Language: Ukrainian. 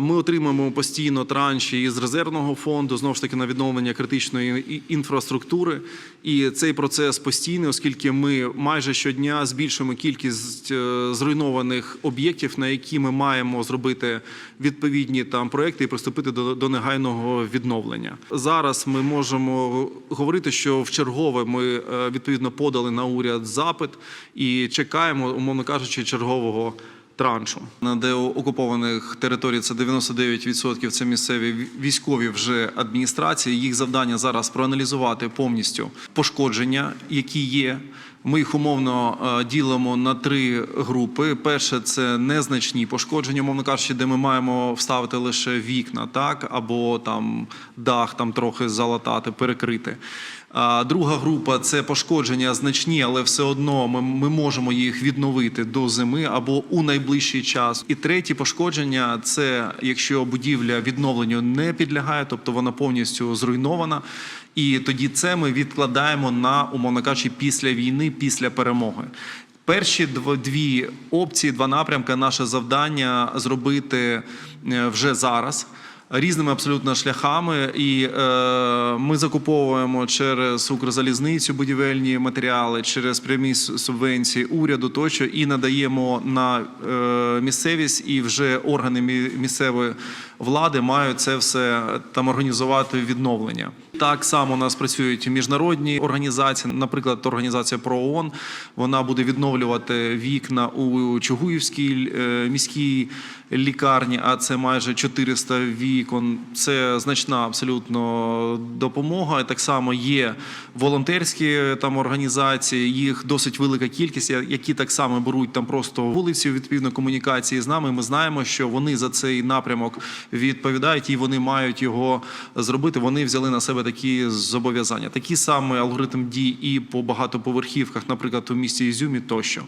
Ми отримуємо постійно транші із резервного фонду, знову ж таки на відновлення критичної інфраструктури. І цей процес постійний, оскільки ми майже щодня збільшуємо кількість е, зруйнованих об'єктів, на які ми маємо зробити відповідні там проекти і приступити до, до негайного відновлення. Зараз ми можемо говорити, що в чергове ми е, відповідно подали на уряд запит і чекаємо, умовно кажучи, чергового траншу. На деокупованих територій це 99% це місцеві військові вже адміністрації. Їх завдання зараз проаналізувати повністю пошкодження, які є. Ми їх умовно е, ділимо на три групи. Перше це незначні пошкодження, умовно кажучи, де ми маємо вставити лише вікна, так або там дах там трохи залатати, перекрити. А друга група це пошкодження значні, але все одно ми, ми можемо їх відновити до зими або у найближчий час. І третє пошкодження це якщо будівля відновленню не підлягає, тобто вона повністю зруйнована. І тоді це ми відкладаємо на умовно кажучи, після війни, після перемоги. Перші дв- дві опції, два напрямки, наше завдання зробити е, вже зараз. Різними абсолютно шляхами, і е, ми закуповуємо через Укрзалізницю будівельні матеріали, через прямі субвенції уряду тощо, і надаємо на е, місцевість, і вже органи місцевої влади мають це все там організувати відновлення. Так само у нас працюють міжнародні організації, наприклад, організація ПРООН. Вона буде відновлювати вікна у Чугуївській е, міській лікарні, а це майже 400 вікон. Це значна абсолютно допомога. Так само є волонтерські там організації, їх досить велика кількість, які так само беруть там просто вулиці відповідно комунікації з нами. Ми знаємо, що вони за цей напрямок відповідають і вони мають його зробити. Вони взяли на себе такі зобов'язання. такі саме алгоритм дій і по багатоповерхівках, наприклад, у місті Ізюмі тощо.